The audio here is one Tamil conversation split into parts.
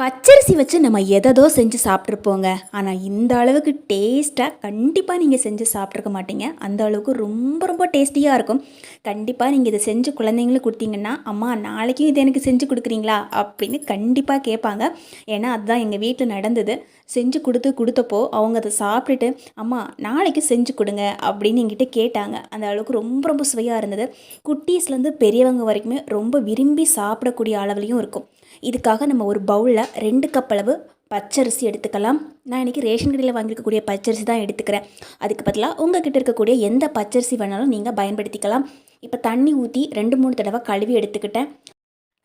பச்சரிசி வச்சு நம்ம எததோ செஞ்சு சாப்பிட்ருப்போங்க ஆனால் இந்த அளவுக்கு டேஸ்ட்டாக கண்டிப்பாக நீங்கள் செஞ்சு சாப்பிட்ருக்க மாட்டீங்க. அந்த அளவுக்கு ரொம்ப ரொம்ப டேஸ்டியாக இருக்கும். கண்டிப்பாக நீங்கள் இதை செஞ்சு குழந்தைங்களுக்கு கொடுத்தீங்கன்னா அம்மா நாளைக்கும் இதை எனக்கு செஞ்சு கொடுக்குறீங்களா? அப்படின்னு கண்டிப்பாக கேட்பாங்க. ஏன்னா அதுதான் எங்கள் வீட்டில் நடந்தது. செஞ்சு கொடுத்து கொடுத்தப்போ அவங்க அதை சாப்பிட்டுட்டு அம்மா நாளைக்கு செஞ்சு கொடுங்க அப்படின்னு என்கிட்ட கேட்டாங்க. அந்த அளவுக்கு ரொம்ப ரொம்ப சுவையாக இருந்தது. குட்டீஸ்லேருந்து பெரியவங்க வரைக்குமே ரொம்ப விரும்பி சாப்பிடக்கூடிய அளவுலையும் இருக்கும். இதுக்காக நம்ம ஒரு பவுலில் ரெண்டு கப் அளவு பச்சரிசி எடுத்துக்கலாம். நான் இன்றைக்கி ரேஷன் கடையில் வாங்கியிருக்கக்கூடிய பச்சரிசி தான் எடுத்துக்கிறேன். அதுக்கு பதிலாக உங்கள் கிட்ட இருக்கக்கூடிய எந்த பச்சரிசி வேணாலும் நீங்கள் பயன்படுத்திக்கலாம். இப்போ தண்ணி ஊற்றி ரெண்டு மூணு தடவை கழுவி எடுத்துக்கிட்டேன்.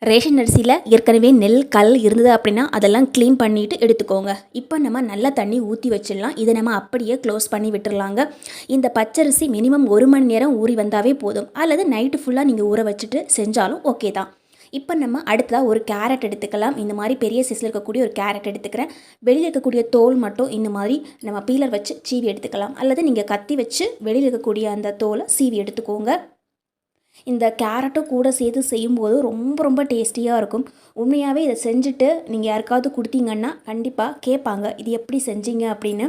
ரேஷன் அரிசியில் ஏற்கனவே நெல் கல் இருந்தது அப்படின்னா அதெல்லாம் க்ளீன் பண்ணிவிட்டு எடுத்துக்கோங்க. இப்போ நம்ம நல்லா தண்ணி ஊற்றி வச்சிடலாம். இதை நம்ம அப்படியே க்ளோஸ் பண்ணி விட்டுடலாங்க இந்த பச்சரிசி மினிமம் ஒரு மணி நேரம் ஊறி வந்தாவே போதும். அல்லது நைட்டு ஃபுல்லாக நீங்கள் ஊற வச்சுட்டு செஞ்சாலும் ஓகே தான். இப்போ நம்ம அடுத்ததாக ஒரு கேரட் எடுத்துக்கலாம். இந்த மாதிரி பெரிய சைஸில் இருக்கக்கூடிய ஒரு கேரட் எடுத்துக்கிறேன். வெளியில் இருக்கக்கூடிய தோல் மட்டும் இந்த மாதிரி நம்ம பீலர் வச்சு சீவி எடுத்துக்கலாம். அல்லது நீங்கள் கத்தி வச்சு வெளியில் இருக்கக்கூடிய அந்த தோலை சீவி எடுத்துக்கோங்க. இந்த கேரட்டும் கூட சேர்த்து செய்யும்போது ரொம்ப ரொம்ப டேஸ்டியாக இருக்கும். உண்மையாகவே இதை செஞ்சுட்டு நீங்கள் யாருக்காவது கொடுத்தீங்கன்னா கண்டிப்பாக கேட்பாங்க. இது எப்படி செஞ்சீங்க அப்படின்னு.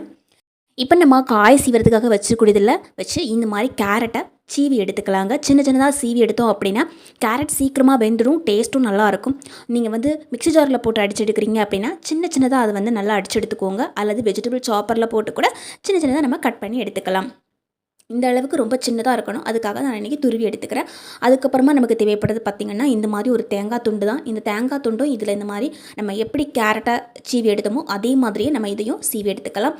இப்போ நம்ம காய் சீவறதுக்காக வச்சுக்கூடியதில் வச்சு இந்த மாதிரி கேரட்டை சீவி எடுத்துக்கலாங்க. சின்ன சின்னதாக சீவி எடுத்தோம் அப்படின்னா கேரட் சீக்கிரமாக வெந்துடும் டேஸ்ட்டும் நல்லாயிருக்கும் நீங்கள் வந்து மிக்ஸி ஜாரில் போட்டு அடிச்சு எடுக்கிறீங்க அப்படின்னா சின்ன சின்னதாக அதை வந்து நல்லா அடிச்சு எடுத்துக்கோங்க. அல்லது வெஜிடபிள் சாப்பரில் போட்டு கூட சின்ன சின்னதாக நம்ம கட் பண்ணி எடுத்துக்கலாம். இந்த அளவுக்கு ரொம்ப சின்னதாக இருக்கணும். அதுக்காக நான் இன்றைக்கி துருவி எடுத்துக்கிறேன். அதுக்கப்புறமா நமக்கு தேவைப்படுறது பார்த்திங்கன்னா இந்த மாதிரி ஒரு தேங்காய் துண்டு தான். இந்த தேங்காய் துண்டும் இதில் இந்த மாதிரி நம்ம எப்படி கேரட்டை சீவி எடுத்தோமோ அதே மாதிரியே நம்ம இதையும் சீவி எடுத்துக்கலாம்.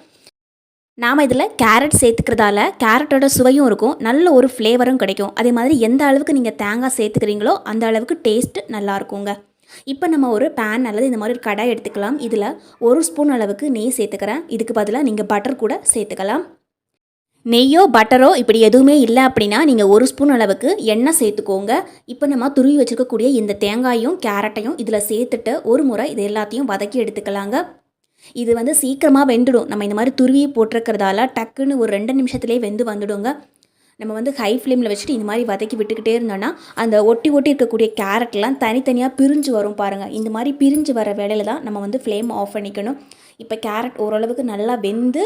நாம் இதில் கேரட் சேர்த்துக்கிறதால கேரட்டோட சுவையும் இருக்கும் நல்ல ஒரு ஃப்ளேவரும் கிடைக்கும். அதே மாதிரி எந்த அளவுக்கு நீங்கள் தேங்காய் சேர்த்துக்கிறீங்களோ அந்த அளவுக்கு டேஸ்ட் நல்லா இருக்குங்க. இப்போ நம்ம ஒரு பேன் அல்லது இந்த மாதிரி ஒரு கடாய் எடுத்துக்கலாம். இதில் ஒரு ஸ்பூன் அளவுக்கு நெய் சேர்த்துக்கிறேன். இதுக்கு பதிலாக நீங்கள் பட்டர் கூட சேர்த்துக்கலாம். நெய்யோ பட்டரோ இப்படி எதுவுமே இல்லை அப்படின்னா நீங்கள் ஒரு ஸ்பூன் அளவுக்கு எண்ணெய் சேர்த்துக்கோங்க. இப்போ நம்ம துருவி வச்சுருக்கக்கூடிய இந்த தேங்காயும் கேரட்டையும் இதில் சேர்த்துட்டு ஒரு முறை இது எல்லாத்தையும் வதக்கி எடுத்துக்கலாங்க. இது வந்து சீக்கிரமாக வெந்துடும். நம்ம இந்த மாதிரி துருவி போட்டிருக்கிறதால டக்குன்னு ஒரு ரெண்டு நிமிஷத்துலேயே வெந்து வந்துடுங்க. நம்ம வந்து ஹை ஃப்ளேமில் வச்சுட்டு இந்த மாதிரி வதக்கி விட்டுக்கிட்டே இருந்தோன்னா அந்த ஒட்டி ஒட்டி இருக்கக்கூடிய கேரட்லாம் தனித்தனியாக பிரிஞ்சு வரும் பாருங்கள் இந்த மாதிரி பிரிஞ்சு வர வேலையில் தான் நம்ம வந்து ஃப்ளேம் ஆஃப் பண்ணிக்கணும். இப்போ கேரட் ஓரளவுக்கு நல்லா வெந்து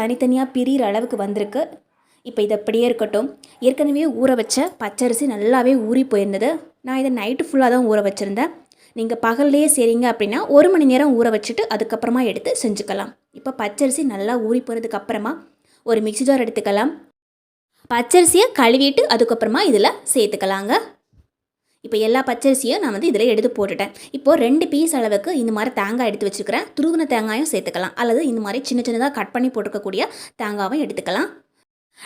தனித்தனியாக பிரிகிற அளவுக்கு வந்திருக்கு. இப்போ இது அப்படியே இருக்கட்டும். ஏற்கனவே ஊற வச்ச பச்சரிசி நல்லாவே ஊறி போயிருந்தது. நான் இதை நைட்டு ஃபுல்லாக தான் ஊற வச்சுருந்தேன். நீங்கள் பகல்லையே செய்கிறீங்க அப்படின்னா ஒரு மணி நேரம் ஊற வச்சுட்டு அதுக்கப்புறமா எடுத்து செஞ்சுக்கலாம். இப்போ பச்சரிசி நல்லா ஊறி போகிறதுக்கு அப்புறமா ஒரு மிக்ஸி ஜார் எடுத்துக்கலாம். பச்சரிசியை கழுவிட்டு அதுக்கப்புறமா இதில் சேர்த்துக்கலாங்க. இப்போ எல்லா பச்சரிசியும் நான் வந்து இதில் எடுத்து போட்டுட்டேன். இப்போது ரெண்டு பீஸ் அளவுக்கு இந்த மாதிரி தேங்காய் எடுத்து வச்சுருக்கிறேன் துருவின தேங்காயும் சேர்த்துக்கலாம். அல்லது இந்த மாதிரி சின்ன சின்னதாக கட் பண்ணி போட்டுக்கக்கூடிய தேங்காவும் எடுத்துக்கலாம்.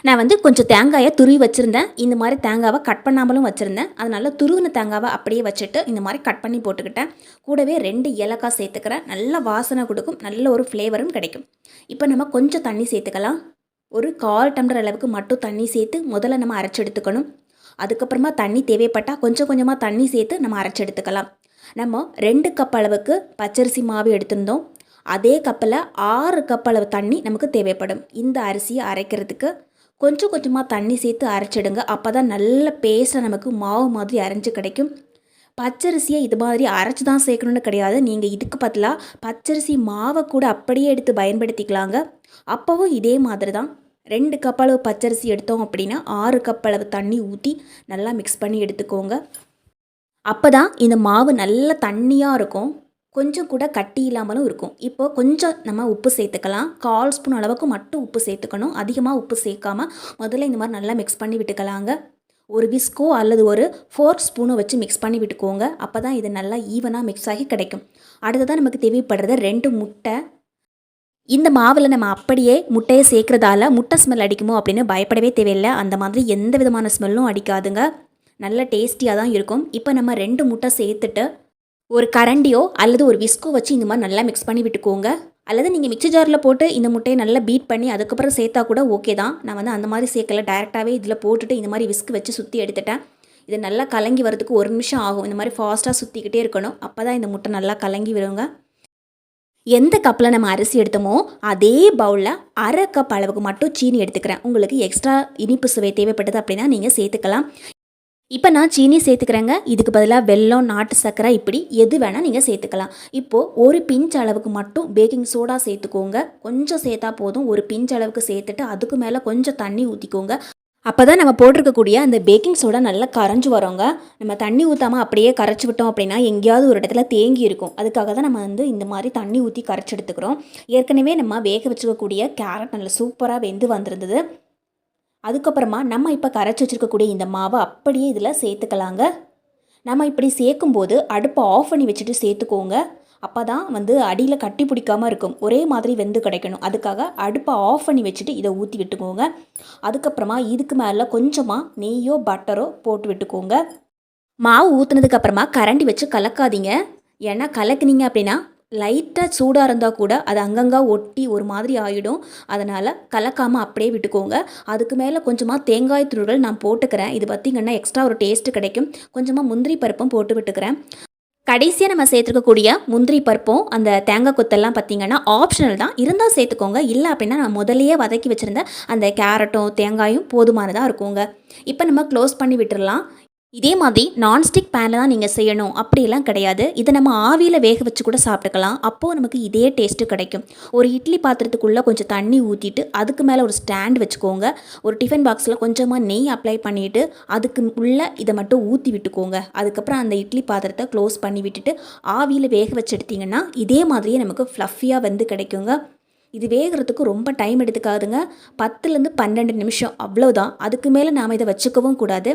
நான் வந்து கொஞ்சம் தேங்காயை துருவி வச்சுருந்தேன். இந்த மாதிரி தேங்காவை கட் பண்ணாமலும் வச்சுருந்தேன். அதனால் துருவின தேங்காவை அப்படியே வச்சுட்டு இந்த மாதிரி கட் பண்ணி போட்டுக்கிட்டேன். கூடவே ரெண்டு ஏலக்காய் சேர்த்துக்கிறேன். நல்ல வாசனை கொடுக்கும். நல்ல ஒரு ஃப்ளேவரும் கிடைக்கும். இப்போ நம்ம கொஞ்சம் தண்ணி சேர்த்துக்கலாம். ஒரு கால் டம்ளர் அளவுக்கு மட்டும் தண்ணி சேர்த்து முதல்ல நம்ம அரைச்சி எடுத்துக்கணும். அதுக்கப்புறமா தண்ணி தேவைப்பட்டால் கொஞ்சம் கொஞ்சமாக தண்ணி சேர்த்து நம்ம அரைச்சி எடுத்துக்கலாம். நம்ம ரெண்டு கப் அளவுக்கு பச்சரிசி மாவு எடுத்திருந்தோம். அதே கப்பில் ஆறு கப் அளவு தண்ணி நமக்கு தேவைப்படும். இந்த அரிசியை அரைக்கிறதுக்கு கொஞ்சம் கொஞ்சமாக தண்ணி சேர்த்து அரைச்சிடுங்க. அப்போ தான் நல்ல பேஸ்ட்டாக நமக்கு மாவு மாதிரி அரைஞ்சு கிடைக்கும். பச்சரிசியை இது மாதிரி அரைச்சி தான் சேர்க்கணுன்னு கிடையாது. நீங்கள் இதுக்கு பதிலாக பச்சரிசி மாவை கூட அப்படியே எடுத்து பயன்படுத்திக்கலாங்க. அப்போவும் இதே மாதிரி தான். ரெண்டு கப் அளவு பச்சரிசி எடுத்தோம் அப்படின்னா ஆறு கப் அளவு தண்ணி ஊற்றி நல்லா மிக்ஸ் பண்ணி எடுத்துக்கோங்க. அப்போ தான் இந்த மாவு நல்ல தண்ணியாக இருக்கும். கொஞ்சம் கூட கட்டி இல்லாமலும் இருக்கும். இப்போ கொஞ்சம் நம்ம உப்பு சேர்த்துக்கலாம். கால் ஸ்பூன் அளவுக்கு மட்டும் உப்பு சேர்த்துக்கணும். அதிகமாக உப்பு சேர்க்காம முதல்ல இந்த மாதிரி நல்லா மிக்ஸ் பண்ணி விட்டுக்கலாங்க. ஒரு விஸ்கோ அல்லது ஒரு ஃபோர்க் ஸ்பூனை வச்சு மிக்ஸ் பண்ணி விட்டுக்கோங்க. அப்போ தான் இது நல்லா ஈவனாக மிக்ஸ் ஆகி கிடைக்கும். அடுத்ததான் நமக்கு தேவைப்படுறது ரெண்டு முட்டை. இந்த மாவில் நம்ம அப்படியே முட்டையை சேர்க்குறதால முட்டை ஸ்மெல் அடிக்குமோ அப்படின்னு பயப்படவே தேவையில்லை. அந்த மாதிரி எந்த விதமான ஸ்மெல்லும் அடிக்காதுங்க. நல்ல டேஸ்டியாக தான் இருக்கும். இப்போ நம்ம ரெண்டு முட்டை சேர்த்துட்டு ஒரு கரண்டியோ அல்லது ஒரு விஸ்கோ வச்சு இந்த மாதிரி நல்லா மிக்ஸ் பண்ணி விட்டுக்கோங்க. அல்லது நீங்கள் மிக்சி ஜாரில் போட்டு இந்த முட்டையை நல்லா பீட் பண்ணி அதுக்கப்புறம் சேர்த்தா கூட ஓகே தான். நான் வந்து அந்த மாதிரி சேர்க்கல. டேரெக்டாகவே இதில் போட்டுட்டு இந்த மாதிரி விஸ்க் வச்சு சுற்றி எடுத்துட்டேன். இது நல்லா கலங்கி வரதுக்கு ஒரு நிமிஷம் ஆகும். இந்த மாதிரி ஃபாஸ்ட்டாக சுற்றிக்கிட்டே இருக்கணும். அப்போ தான் இந்த முட்டை நல்லா கலங்கி வருங்க. எந்த கப்பில் நம்ம அரிசி எடுத்தோமோ அதே பவுலில் அரை கப் அளவுக்கு மட்டும் சீனி எடுத்துக்கிறேன். உங்களுக்கு எக்ஸ்ட்ரா இனிப்பு சுவை தேவைப்பட்டது அப்படின்னா நீங்கள் சேர்த்துக்கலாம். இப்போ நான் சீனி சேர்த்துக்கிறேங்க. இதுக்கு பதிலாக வெல்லம் நாட்டு சர்க்கரை இப்படி எது வேணால் நீங்கள் சேர்த்துக்கலாம். இப்போது ஒரு பிஞ்ச் அளவுக்கு மட்டும் பேக்கிங் சோடா சேர்த்துக்கோங்க. கொஞ்சம் சேர்த்தா போதும். ஒரு பிஞ்ச் அளவுக்கு சேர்த்துட்டு அதுக்கு மேலே கொஞ்சம் தண்ணி ஊற்றிக்கோங்க அப்போ தான் நம்ம போட்டிருக்கக்கூடிய அந்த பேக்கிங் சோடா நல்லா கரைஞ்சி வரோங்க. நம்ம தண்ணி ஊற்றாமல் அப்படியே கரைச்சி விட்டோம் அப்படின்னா எங்கேயாவது ஒரு இடத்துல தேங்கி இருக்கும். அதுக்காக தான் நம்ம வந்து இந்த மாதிரி தண்ணி ஊற்றி கரைச்சி எடுத்துக்கிறோம். ஏற்கனவே நம்ம வேக வச்சுக்கக்கூடிய கேரட் நல்லா சூப்பராக வெந்து வந்திருந்தது. அதுக்கப்புறமா நம்ம இப்போ கரைச்சி வச்சுருக்கக்கூடிய இந்த மாவை அப்படியே இதில் சேர்த்துக்கலாங்க. நம்ம இப்படி சேர்க்கும்போது அடுப்பை ஆஃப் பண்ணி வச்சுட்டு சேர்த்துக்கோங்க. அப்போ தான் வந்து அடியில் கட்டி பிடிக்காமல் இருக்கும். ஒரே மாதிரி வெந்து கிடைக்கணும். அதுக்காக அடுப்பை ஆஃப் பண்ணி வச்சுட்டு இதை ஊற்றி விட்டுக்கோங்க. அதுக்கப்புறமா இதுக்கு மேலே கொஞ்சமாக நெய்யோ பட்டரோ போட்டு விட்டுக்கோங்க. மாவு ஊற்றுனதுக்கப்புறமா கரண்டி வச்சு கலக்காதீங்க. ஏன்னா கலக்குனீங்க அப்படின்னா லைட்டாக சூடாக இருந்தால் கூட அது அங்கங்கே ஒட்டி ஒரு மாதிரி ஆகிடும் அதனால் கலக்காமல் அப்படியே விட்டுக்கோங்க. அதுக்கு மேலே கொஞ்சமாக தேங்காய் துருவல் நான் போட்டுக்கிறேன். இது பார்த்திங்கன்னா எக்ஸ்ட்ரா ஒரு டேஸ்ட்டு கிடைக்கும். கொஞ்சமாக முந்திரி பருப்பும் போட்டு விட்டுக்கிறேன். கடைசியாக நம்ம சேர்த்துக்கக்கூடிய முந்திரி பருப்பும் அந்த தேங்காய் கொத்தெல்லாம் பார்த்திங்கன்னா ஆப்ஷனல் தான். இருந்தால் சேர்த்துக்கோங்க. இல்லை அப்படின்னா நான் முதலையே வதக்கி வச்சுருந்த அந்த கேரட்டும் தேங்காயும் போதுமானதாக இருக்குங்க. இப்போ நம்ம க்ளோஸ் பண்ணி விட்டுடலாம் இதே மாதிரி நான்ஸ்டிக் பேனில் தான் நீங்கள் செய்யணும். அப்படிலாம் கிடையாது. இதை நம்ம ஆவியில் வேக வச்சு கூட சாப்பிட்டுக்கலாம். அப்போது நமக்கு இதே டேஸ்ட்டு கிடைக்கும். ஒரு இட்லி பாத்திரத்துக்குள்ளே கொஞ்சம் தண்ணி ஊற்றிட்டு அதுக்கு மேலே ஒரு ஸ்டாண்ட் வச்சுக்கோங்க. ஒரு டிஃபன் பாக்ஸில் கொஞ்சமாக நெய் அப்ளை பண்ணிவிட்டு அதுக்கு உள்ளே இதை மட்டும் ஊற்றி விட்டுக்கோங்க. அதுக்கப்புறம் அந்த இட்லி பாத்திரத்தை க்ளோஸ் பண்ணி விட்டுட்டு ஆவியில் வேக வச்சு எடுத்திங்கன்னா இதே மாதிரியே நமக்கு ஃப்ளஃபியாக வந்து கிடைக்குங்க. இது வேகிறதுக்கு ரொம்ப டைம் எடுத்துக்காதுங்க. பத்துலேருந்து பன்னெண்டு நிமிஷம் அவ்வளோதான் அதுக்கு மேலே நாம் இதை வச்சுக்கவும் கூடாது.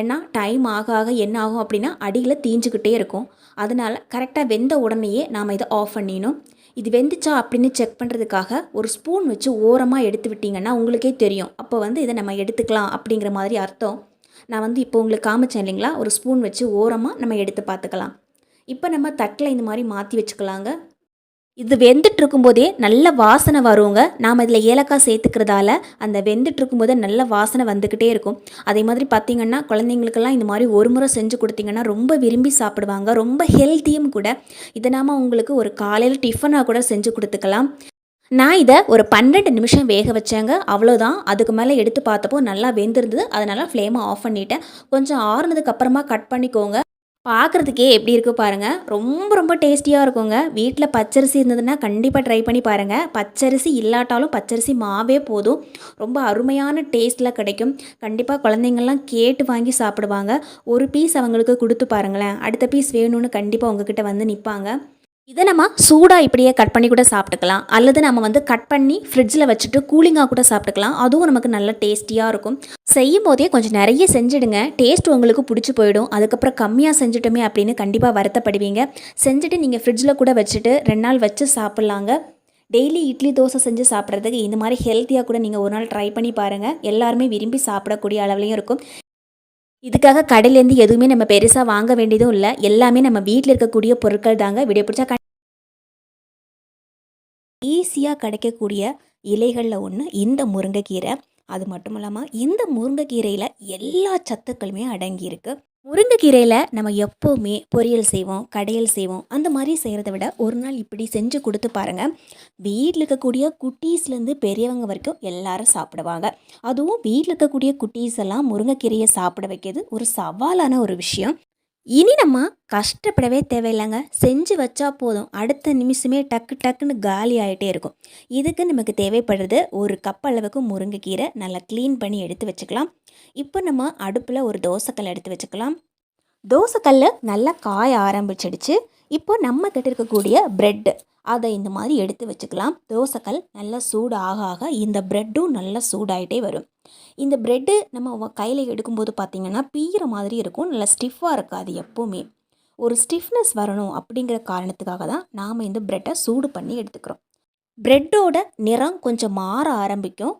ஏன்னா டைம் ஆக ஆக என்ன ஆகும் அப்படின்னா அடியில் தீஞ்சுக்கிட்டே இருக்கும். அதனால் கரெக்டாக வெந்த உடனேயே நாம் இதை ஆஃப் பண்ணிடணும். இது வெந்துச்சா அப்படின்னு செக் பண்ணுறதுக்காக ஒரு ஸ்பூன் வச்சு ஓரமாக எடுத்து விட்டிங்கன்னா உங்களுக்கே தெரியும். அப்போ வந்து இதை நம்ம எடுத்துக்கலாம் அப்படிங்கிற மாதிரி அர்த்தம். நான் வந்து இப்போ உங்களுக்கு காமிச்சேன் இல்லைங்களா? ஒரு ஸ்பூன் வச்சு ஓரமாக நம்ம எடுத்து பார்த்துக்கலாம். இப்போ நம்ம தட்டில் இந்த மாதிரி மாற்றி வச்சுக்கலாங்க. இது வெந்துட்டு இருக்கும்போதே நல்ல வாசனை வருங்க. நாம் இதில் ஏலக்காய் சேர்த்துக்கிறதால அந்த வெந்துட்டு இருக்கும்போதே நல்ல வாசனை வந்துக்கிட்டே இருக்கும். அதே மாதிரி பார்த்திங்கன்னா குழந்தைங்களுக்கெல்லாம் இந்த மாதிரி ஒரு முறை செஞ்சு கொடுத்தீங்கன்னா ரொம்ப விரும்பி சாப்பிடுவாங்க. ரொம்ப ஹெல்த்தியும் கூட. இதை நாம் உங்களுக்கு ஒரு காலையில் டிஃபனாக கூட செஞ்சு கொடுத்துக்கலாம். நான் இதை ஒரு பன்னெண்டு நிமிஷம் வேக வச்சேங்க. அவ்வளோதான் அதுக்கு மேலே எடுத்து பார்த்தப்போ நல்லா வெந்திருந்தது. அதனால் ஃப்ளேமை ஆஃப் பண்ணிவிட்டேன் கொஞ்சம் ஆறுனதுக்கப்புறமா கட் பண்ணிக்கோங்க. பார்க்குறதுக்கே எப்படி இருக்குது பாருங்கள் ரொம்ப ரொம்ப டேஸ்டியாக இருக்குங்க. வீட்டில் பச்சரிசி இருந்ததுன்னா கண்டிப்பாக ட்ரை பண்ணி பாருங்கள் பச்சரிசி இல்லாட்டாலும் பச்சரிசி மாவே போதும். ரொம்ப அருமையான டேஸ்ட்டில் கிடைக்கும். கண்டிப்பாக குழந்தைங்கள்லாம் கேட்டு வாங்கி சாப்பிடுவாங்க. ஒரு பீஸ் அவங்களுக்கு கொடுத்து பாருங்களேன். அடுத்த பீஸ் வேணும்னு கண்டிப்பாக உங்ககிட்ட வந்து நிற்பாங்க இதை நம்ம சூடாக இப்படியே கட் பண்ணி கூட சாப்பிட்டுக்கலாம். அல்லது நம்ம வந்து கட் பண்ணி ஃப்ரிட்ஜில் வச்சுட்டு கூலிங்காக கூட சாப்பிட்டுக்கலாம். அதுவும் நமக்கு நல்ல டேஸ்டியாக இருக்கும். செய்யும் போதே கொஞ்சம் நிறைய செஞ்சுடுங்க. டேஸ்ட் உங்களுக்கு பிடிச்சி போயிடும். அதுக்கப்புறம் கம்மியாக செஞ்சுட்டோமே அப்படின்னு கண்டிப்பாக வருத்தப்படுவீங்க. செஞ்சுட்டு நீங்கள் ஃப்ரிட்ஜில் கூட வச்சுட்டு ரெண்டு நாள் வச்சு சாப்பிட்லாங்க. டெய்லி இட்லி தோசை செஞ்சு சாப்பிட்றதுக்கு இந்த மாதிரி ஹெல்த்தியாக கூட நீங்கள் ஒரு நாள் ட்ரை பண்ணி பாருங்கள் எல்லாருமே விரும்பி சாப்பிடக்கூடிய அளவுலையும் இருக்கும். இதுக்காக கடையிலேருந்து எதுவுமே நம்ம பெருசாக வாங்க வேண்டியதும் இல்லை. எல்லாமே நம்ம வீட்டில் இருக்கக்கூடிய பொருட்கள் தாங்க. வீடியோ பிடிச்சா ஈஸியாக கிடைக்கக்கூடிய இலைகளில் ஒன்று இந்த முருங்கைக்கீரை அது மட்டும் இல்லாமல் இந்த முருங்கைக்கீரையில் எல்லா சத்துக்களுமே அடங்கியிருக்கு. முருங்கைக்கீரையில் நம்ம எப்போவுமே பொரியல் செய்வோம் கடையல் செய்வோம். அந்த மாதிரி செய்கிறத விட ஒரு நாள் இப்படி செஞ்சு கொடுத்து பாருங்கள் வீட்டில் இருக்கக்கூடிய குட்டீஸ்லேருந்து பெரியவங்க வரைக்கும் எல்லாரும் சாப்பிடுவாங்க. அதுவும் வீட்டில் இருக்கக்கூடிய குட்டீஸ் எல்லாம் முருங்கைக்கீரையை சாப்பிட வைக்கிறது ஒரு சவாலான ஒரு விஷயம். இனி நம்ம கஷ்டப்படவே தேவையில்லைங்க. செஞ்சு வச்சா போதும். அடுத்த நிமிஷமே டக்கு டக்குன்னு காலி ஆகிட்டே இருக்கும். இதுக்கு நமக்கு தேவைப்படுறது ஒரு கப் அளவுக்கு முருங்கைக்கீரை நல்லா க்ளீன் பண்ணி எடுத்து வச்சுக்கலாம். இப்போ நம்ம அடுப்பில் ஒரு தோசைக்கல் எடுத்து வச்சுக்கலாம். தோசைக்கல் நல்லா காய ஆரம்பிச்சிடுச்சு. இப்போ நம்ம கிட்ட இருக்கக்கூடிய ப்ரெட்டு அதை இந்த மாதிரி எடுத்து வச்சுக்கலாம். தோசைக்கல் நல்லா சூடு ஆக ஆக இந்த ப்ரெட்டும் நல்லா சூடாகிட்டே வரும். இந்த ப்ரெட்டு நம்ம கையில் எடுக்கும்போது பார்த்திங்கன்னா பீகிற மாதிரி இருக்கும். நல்லா ஸ்டிஃபாக இருக்காது எப்போவுமே. ஒரு ஸ்டிஃப்னஸ் வரணும் அப்படிங்கிற காரணத்துக்காக தான் நாம் இந்த ப்ரெட்டை சூடு பண்ணி எடுத்துக்கிறோம். ப்ரெட்டோட நிறம் கொஞ்சம் மாற ஆரம்பிக்கும்.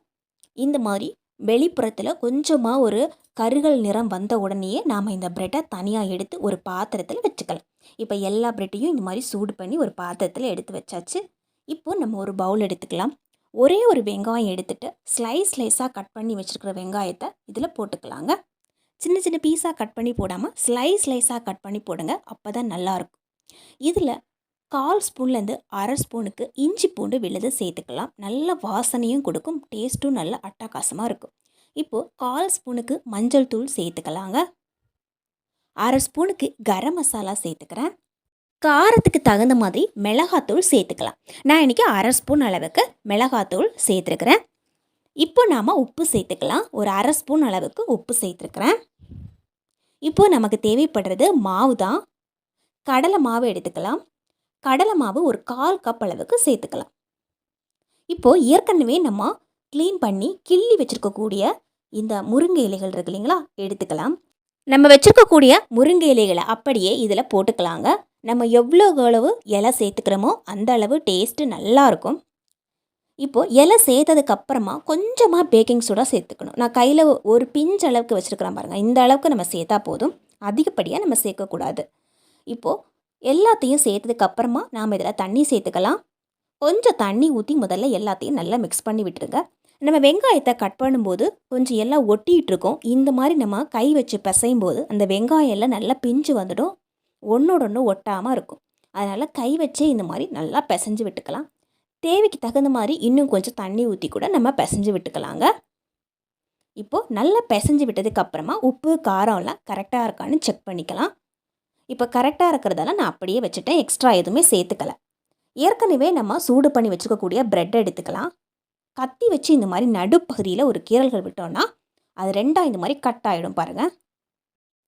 இந்த மாதிரி வெளிப்புறத்தில் கொஞ்சமாக ஒரு கருகல் நிறம் வந்த உடனேயே நாம் இந்த ப்ரெட்டை தனியாக எடுத்து ஒரு பாத்திரத்தில் வச்சுக்கலாம். இப்போ எல்லா ப்ரெட்டையும் இந்த மாதிரி சூடு பண்ணி ஒரு பாத்திரத்தில் எடுத்து வச்சாச்சு. இப்போது நம்ம ஒரு பவுல் எடுத்துக்கலாம். ஒரே ஒரு வெங்காயம் எடுத்துகிட்டு ஸ்லைஸ் ஸ்லைஸாக கட் பண்ணி வச்சுருக்கிற வெங்காயத்தை இதில் போட்டுக்கலாங்க. சின்ன சின்ன பீஸாக கட் பண்ணி போடாமல் ஸ்லைஸ் ஸ்லைஸாக கட் பண்ணி போடுங்க. அப்போ தான் நல்லாயிருக்கும் இதில் கால் ஸ்பூன்லேருந்து அரை ஸ்பூனுக்கு இஞ்சி பூண்டு விழுது சேர்த்துக்கலாம். நல்ல வாசனையும் கொடுக்கும் டேஸ்ட்டும் நல்ல அட்டகாசமாக இருக்கும். இப்போது கால் ஸ்பூனுக்கு மஞ்சள் தூள் சேர்த்துக்கலாங்க. அரை ஸ்பூனுக்கு கரம் மசாலா சேர்த்துக்கிறேன். காரத்துக்கு தகுந்த மாதிரி மிளகாத்தூள் சேர்த்துக்கலாம். நான் இன்றைக்கி அரை ஸ்பூன் அளவுக்கு மிளகாத்தூள் சேர்த்துருக்கிறேன். இப்போ நாம் உப்பு சேர்த்துக்கலாம். ஒரு அரை ஸ்பூன் அளவுக்கு உப்பு சேர்த்துருக்குறேன். இப்போது நமக்கு தேவைப்படுறது மாவு தான் கடலை மாவு எடுத்துக்கலாம். கடலை மாவு ஒரு கால் கப் அளவுக்கு சேர்த்துக்கலாம். இப்போது ஏற்கனவே நம்ம க்ளீன் பண்ணி கிள்ளி வச்சுருக்கக்கூடிய இந்த முருங்கை இலைகள் இருக்கு இல்லைங்களா எடுத்துக்கலாம். நம்ம வச்சுருக்கக்கூடிய முருங்கை இலைகளை அப்படியே இதில் போட்டுக்கலாங்க. நம்ம எவ்வளோ அளவு இலை சேர்த்துக்கிறோமோ அந்த அளவு டேஸ்ட்டு நல்லாயிருக்கும் இப்போது இலை சேர்த்ததுக்கப்புறமா கொஞ்சமாக பேக்கிங் சோடா சேர்த்துக்கணும். நான் கையில் ஒரு பிஞ்ச் அளவுக்கு வச்சுருக்கிறேன் பாருங்கள் இந்த அளவுக்கு நம்ம சேர்த்தா போதும். அதிகப்படியாக நம்ம சேர்க்கக்கூடாது. இப்போது எல்லாத்தையும் சேர்த்ததுக்கு அப்புறமா நாம் இதில் தண்ணி சேர்த்துக்கலாம். கொஞ்சம் தண்ணி ஊற்றி முதல்ல எல்லாத்தையும் நல்லா மிக்ஸ் பண்ணி விட்டுருங்க. நம்ம வெங்காயத்தை கட் பண்ணும்போது கொஞ்சம் எல்லாம் ஒட்டிகிட்டு இருக்கோம். இந்த மாதிரி நம்ம கை வச்சு பிசையும் போது அந்த வெங்காயம் எல்லாம் நல்லா பிஞ்சு வந்துடும். ஒன்றோட ஒன்று ஒட்டாமல் இருக்கும். அதனால் கை வச்சே இந்த மாதிரி நல்லா பிசைஞ்சு விட்டுக்கலாம். தேவைக்கு தகுந்த மாதிரி இன்னும் கொஞ்சம் தண்ணி ஊற்றி கூட நம்ம பிசைஞ்சு விட்டுக்கலாங்க. இப்போது நல்லா பிசைஞ்சு விட்டதுக்கப்புறமா உப்பு காரம்லாம் கரெக்டாக இருக்கான்னு செக் பண்ணிக்கலாம். இப்போ கரெக்டாக இருக்கிறதால நான் அப்படியே வச்சுட்டேன். எக்ஸ்ட்ரா எதுவுமே சேர்த்துக்கல. ஏற்கனவே நம்ம சூடு பண்ணி வச்சுக்கக்கூடிய ப்ரெட் எடுத்துக்கலாம். கத்தி வச்சு இந்த மாதிரி நடுப்பகுதியில் ஒரு கீரல்கள் விட்டோம்னா அது ரெண்டாக இந்த மாதிரி கட் ஆகிடும் பாருங்கள்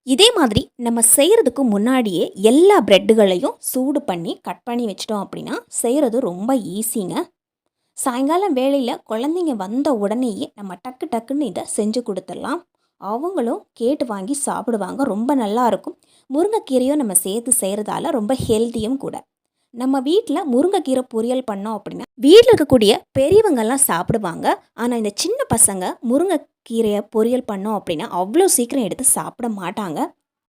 இதே மாதிரி நம்ம செய்கிறதுக்கு முன்னாடியே எல்லா ப்ரெட்டுகளையும் சூடு பண்ணி கட் பண்ணி வச்சிட்டோம் அப்படின்னா செய்கிறது ரொம்ப ஈஸிங்க சாயங்காலம் வேலையில் குழந்தைங்க வந்த உடனேயே நம்ம டக்கு டக்குன்னு இதை செஞ்சு கொடுத்துடலாம். அவங்களும் கேட்டு வாங்கி சாப்பிடுவாங்க. ரொம்ப நல்லா இருக்கும். முருங்கைக்கீரையும் நம்ம சேர்த்து செய்கிறதால ரொம்ப ஹெல்த்தியும் கூட. நம்ம வீட்டில் முருங்கைக்கீரை பொரியல் பண்ணோம் அப்படின்னா வீட்டில் இருக்கக்கூடிய பெரியவங்கெல்லாம் சாப்பிடுவாங்க. ஆனால் இந்த சின்ன பசங்க முருங்கைக்கீரையை பொரியல் பண்ணோம் அப்படின்னா அவ்வளோ சீக்கிரம் எடுத்து சாப்பிட மாட்டாங்க.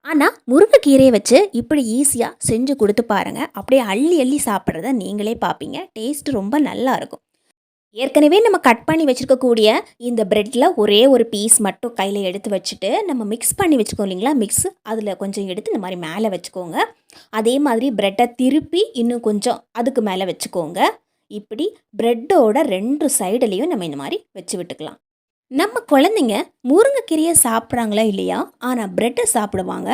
ஆனால் முருங்கைக்கீரையை வச்சு இப்படி ஈஸியாக செஞ்சு கொடுத்து பாருங்கள் அப்படியே அள்ளி அள்ளி சாப்பிட்றத நீங்களே பார்ப்பீங்க. டேஸ்ட் ரொம்ப நல்லா இருக்கும். ஏற்கனவே நம்ம கட் பண்ணி வச்சுருக்கக்கூடிய இந்த ப்ரெட்டில் ஒரே ஒரு பீஸ் மட்டும் கையில் எடுத்து வச்சுட்டு நம்ம மிக்ஸ் பண்ணி வச்சுக்கோ இல்லைங்களா? மிக்ஸ் அதில் கொஞ்சம் எடுத்து இந்த மாதிரி மேலே வச்சுக்கோங்க. அதே மாதிரி ப்ரெட்டை திருப்பி இன்னும் கொஞ்சம் அதுக்கு மேலே வச்சுக்கோங்க. இப்படி ப்ரெட்டோட ரெண்டு சைடுலேயும் நம்ம இந்த மாதிரி வச்சு விட்டுக்கலாம். நம்ம குழந்தைங்க முருங்கைக்கீரையை சாப்பிட்றாங்களா இல்லையா? ஆனால் ப்ரெட்டை சாப்பிடுவாங்க.